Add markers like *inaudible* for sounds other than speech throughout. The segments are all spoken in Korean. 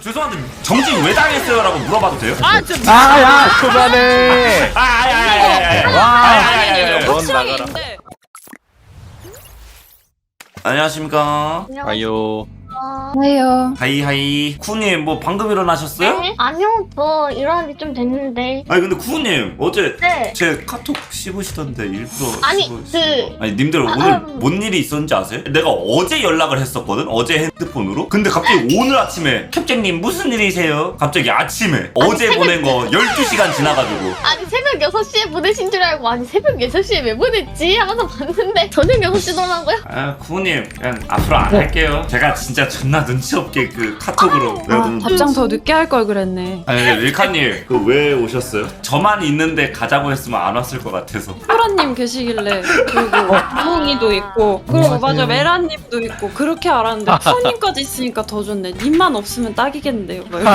죄송한데 정지 왜 당했어요라고 물어봐도 돼요? 아 진짜 아야 그만해 아, 아니, 아니, 아니, 아니, 아니. 와. 아니, 아니, 아니, 아니. 넌 확실하게 나가라. 있는데 안녕하십니까. 아유 왜요? 하이 하이. 쿠님 뭐 방금 일어나셨어요? 네? 아니요, 저 일어난 지 좀 됐는데. 아니 근데 쿠님 어제 네. 제 카톡 씹으시던데 일부러 아니, 씹으시고. 그- 아니 님들 아, 오늘 아, 뭔 일이 있었는지 아세요? 내가 어제 연락을 했었거든 어제 핸드폰으로 근데 갑자기 오늘 아침에 캡장님 무슨 일이세요? 갑자기 아침에 어제 보낸 거 *laughs* 12시간 지나가지고 아니, 새벽 6시에 보내신 줄 알고, 아니, 새벽 6시에 왜 보냈지? 하면서 봤는데, 저녁 6시더라고요. 아 쿠님 그냥 앞으로 안 할게요 제가 진짜 존나 눈치 없게 그 카톡으로 내가 아, 너무 답장 더 늦게 할 걸 그랬네. 아니 릴카님 그 왜 오셨어요? 저만 있는데 가자고 했으면 안 왔을 것 같아서 소라님 계시길래 그리고 무웅이도 있고 그리고 맞아 메라님도 있고 그렇게 알았는데 *laughs* 푸님까지 있으니까 더 좋네. 님만 없으면 딱이겠는데요. 뭐 왜?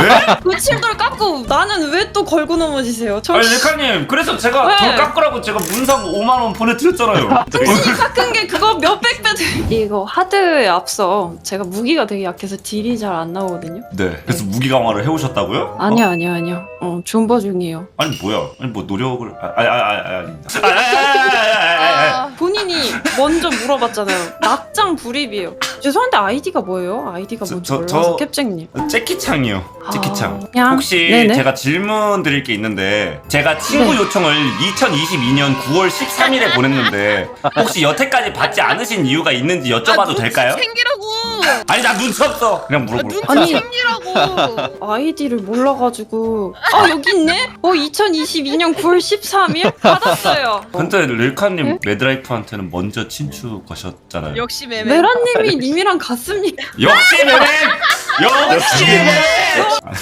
그 칠돌 깎고 나는 왜 또 걸고 넘어지세요? 저 아니 릴카님 그래서 제가 왜? 돈 깎으라고 제가 문상 5만 원 보내드렸잖아요 통신이 깎은 게 그거 몇백 배 돼. 이거 하드에 앞서 제가 무기가 되게 약해서 딜이 잘 안 나오거든요. 네 그래서 무기 강화를 해오셨다고요? 아니요 아니요 아니요. 어 존버 중이에요. 아니 뭐야? 아니 뭐 노력을 아니 아니 아니 아니 아닙니다. 아니, 아니, 아니, 아니, 아니, 아니, 아니. 본인이 먼저 물어봤잖아요. 낙장 불입이에요. 죄송한데 아이디가 뭐예요? 아이디가 저- 뭔지 저- 몰라서 저- 캡쟁님. 째키창이요. 째키창. 아, 그냥- 혹시 네네. 제가 질문 드릴 게 있는데 제가 친구 네. 요청을 2022년 9월 13일에 보냈는데 혹시 여태까지 받지 않으신 이유가 있는지 여쭤봐도 될까요? 생기라고 아니 나 눈치 없어. 그냥 아, 물어볼 눈치 거야. 아니. 생기라고 *laughs* 아이디를 몰라가지고 아 여기 있네? 어 2022년 9월 13일 받았어요. 근데 릴카님 네? 레드라이프한테는 먼저 친추 거셨잖아요. 역시 매매 메라님이 님이랑 같습니다. 역시 매맨! 역시!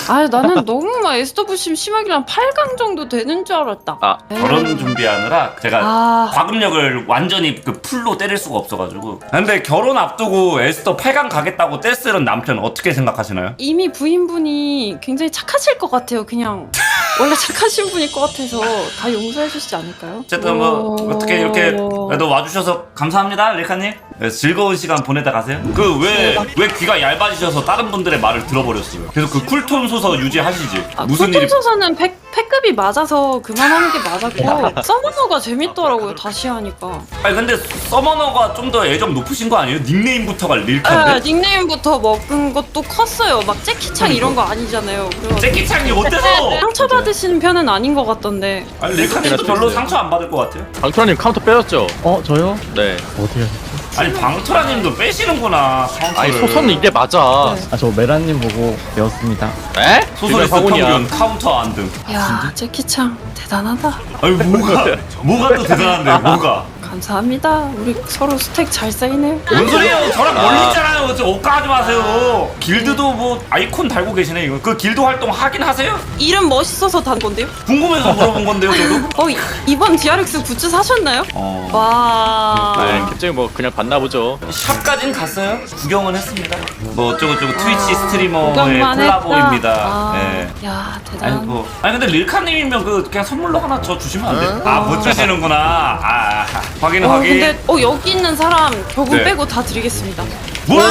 아 나는 너무 막 에스더부심 심하길래 한 8강 정도 되는 줄 알았다. 아, 결혼 준비하느라 제가 아 과금력을 완전히 그 풀로 때릴 수가 없어가지고 근데 결혼 앞두고 에스더 8강 가겠다고 떼쓰는 남편 어떻게 생각하시나요? 이미 부인분이 굉장히 착하실 것 같아요. 그냥 *laughs* 원래 착하신 분일 것 같아서 다 용서해 주시지 않을까요? 어쨌든 뭐 어떻게 이렇게 네, 너 와주셔서 감사합니다 릴카님. 네, 즐거운 시간 보내다 가세요. 그 왜왜 네, 귀가 얇아지셔서 다른 분들의 말을 들어버렸어요? 그래서 그 쿨톤 소서 유지하시지. 아, 무슨 일이 소서는 100 태급이 맞아서 그만하는 게 맞았고 어. 서머너가 재밌더라고요 아, 다시 하니까 아니 근데 서머너가 좀 더 애정 높으신 거 아니에요? 닉네임부터가 에, 릴카인데? 아, 닉네임부터 먹은 것도 컸어요 막 재키창 이런 뭐 거 아니잖아요 재키창이 어때서? 네, 네. 상처받으시는 편은 아닌 것 같던데 아니 릴카님도 별로 상처 안 받을 것 같아요 강철님 카운터 빼셨죠? 어 저요? 네 어떻게 하셨지? 아니 방토라님도 빼시는구나 아니 소선은 이게 맞아. 네. 아저 메라님 보고 배웠습니다. 에? 지금 평균 카운터 안등. 야 재키창 대단하다. 아니 뭐가? 뭐가 또 대단한데 뭐가 감사합니다. 우리 서로 스택 잘 쌓이네요. 뭔 소리예요? 저랑 멀리 있잖아요. 저 옷가하지 마세요. 길드도 뭐 아이콘 달고 계시네 이거. 그 길드 활동 하긴 하세요? 이름 멋있어서 단 건데요? 궁금해서 물어본 건데요 저도? *laughs* 어 이- 이번 DRX 굿즈 사셨나요? 어... 와. 네 캡정이 뭐 그냥 봤나 보죠. 샵까진 갔어요? 구경은 했습니다. 뭐 어쩌고저쩌고 트위치 스트리머의 구경만 콜라보입니다. 했다. 아, 네. 야 아니 대단 뭐 아니 근데 릴카님이면 그 그냥 선물로 하나 저 주시면 안 돼요? 아 못 주시는구나. 아 확인 어, 확인 근데 어 여기 있는 사람 격분 네. 빼고 다 드리겠습니다. 뭐야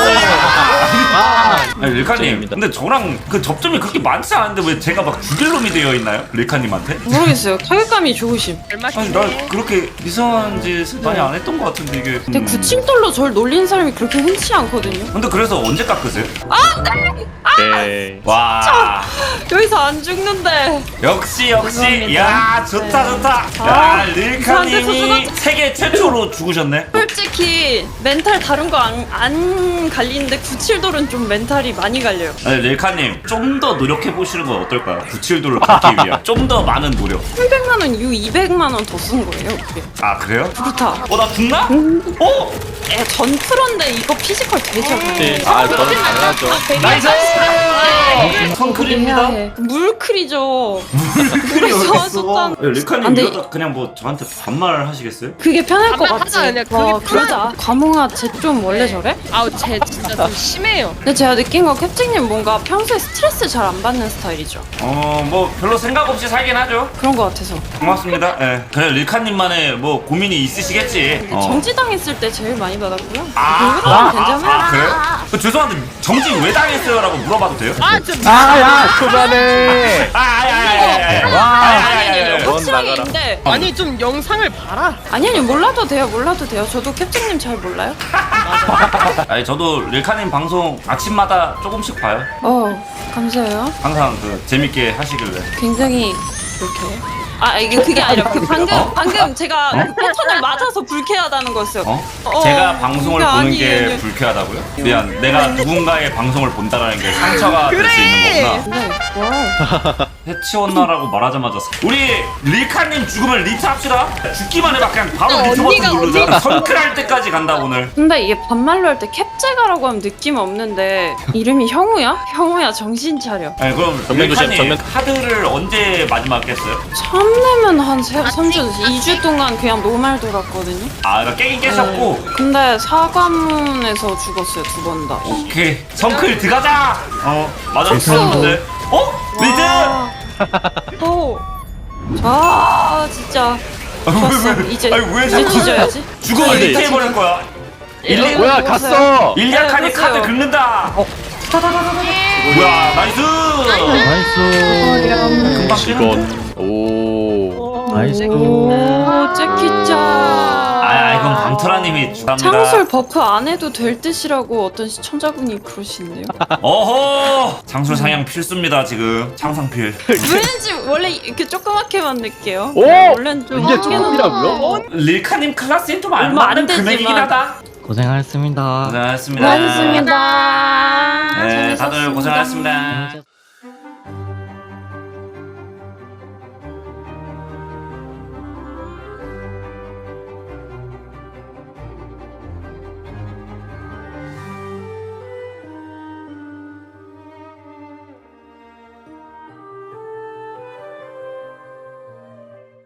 아니 릴카님. 근데 저랑 그 접점이 그렇게 많지 않은데 왜 제가 막 죽일 놈이 되어 있나요? 릴카님한테? 모르겠어요. 타격감이 좋으심. 아니 나 그렇게 이상한 짓을 많이 안 했던 것 같은데 이게 근데 음. 9층돌로 절 놀리는 사람이 그렇게 흔치 않거든요. 근데 그래서 언제 깎으세요? 네 와 여기서 안 죽는데. 역시 역시 감사합니다. 야 좋다 네. 좋다 야 아, 릴카님이 세계 최초로 죽으셨네 솔직히 멘탈 다른 거안안 갈리는데 97돌은 좀 멘탈이 많이 갈려요. 아니 릴카님 좀 더 노력해 보시는 건 어떨까요? 97도를 받기 위한 *laughs* 좀 더 많은 노력 800만 원 이후 200만 원 더 쓴 거예요. 그게. 아 그래요? 그렇다. 어나 죽나? 음. 어? 에, 전 프로인데 이거 피지컬 되죠. 네. 아 저는 당연하죠 나이스 해야 선크림입니다 해. 물클이죠. 물이 물에서 어딨어 하셨던- 릴카님 안 돼. 이러다 그냥 뭐 저한테 반말 하시겠어요? 그게 편할 것 같지. 하자, 그냥 그게 그러자. 과몽아 쟤 좀 원래 저래? 아우 쟤 진짜 좀 심해요. 근데 제가 느낀 건 캡틴님 뭔가 평소에 스트레스 잘 안 받는 스타일이죠. 어 뭐 별로 생각 없이 살긴 하죠. 그런 것 같아서. 고맙습니다. 예. 그냥 리카님만의 뭐 고민이 있으시겠지. 어. 정지당 했을 때 제일 많이 받았고요. 아, 아, 아, 아, 괜찮아? 아, 그래요? 그 죄송한데 정지 왜 당했어요라고 물어봐도 돼요? 아좀 아야 초반에 아야야야야. 와. 아니, 아니, 아니, 실하게 나가라. 있는데 아니 좀 영상을 봐라 아니 아니 몰라도 돼요 몰라도 돼요 저도 캡틴님 잘 몰라요 아니 저도 릴카님 방송 아침마다 조금씩 봐요. 어 감사해요 항상 그 재밌게 하시길래. 굉장히 이렇게 아 이게 그게 아니라 그 방금 어? 방금 제가 그 패턴을 맞아서 불쾌하다는 거였어요 어? 어, 제가 방송을 그게 보는 아니에요. 게 불쾌하다고요? 미안, 내가 누군가의 방송을 본다라는 게 상처가 될 수 있는 거구나. 네 와우 해치웠나라고 말하자마자 우리 릴카님 죽으면 리트 합시다. 죽기만 해봐 그냥 바로 어, 리트 언니가, 버튼 누르자. 성클할 때까지 간다 오늘. 근데 이게 반말로 할 때 캡제가라고 하면 느낌 없는데 이름이 형우야? 형우야 정신 차려 아니 그럼 정면 조심, 릴카님 정면. 카드를 언제 마지막 깼어요? 처음 내면 한 3주 2주 동안 그냥 노말 돌았거든요 아 그러니까 깨긴 깨셨고 근데 사과문에서 죽었어요 두 번 다. 오케이 성클 들어가자. 어 맞아 죽었는데. 어? 리트? 오. 아 진짜 좋았어. 이제 아니, 왜 이제 자꾸- 뒤져야지. 죽으면 아니, 리트 해버릴 거야. 일리 뭐야 갔어. 일리아칸이 네, 카드. 긁는다. 뭐야 나이스. 나이스. 금방 직원. 오. 나이스. 오 째키짜. 아 이건 방토라님이 주답니다. 창술 버프 안 해도 될 듯이라고 어떤 시청자분이 그러시는데요. 어허 장술 상향 필수입니다 지금 창상필. *laughs* 왠지 원래 이렇게 조그맣게 만들게요. 오! 원래는 좀 이게 크게 조금이라고요? 넣어요. 릴카님 클라스엔 좀 얼마 안 알맞는 되지만. 금액이긴 하다. 고생하셨습니다. 고생하셨습니다. 고맙습니다. 네 다들 고생하셨습니다. 아, 재밌었-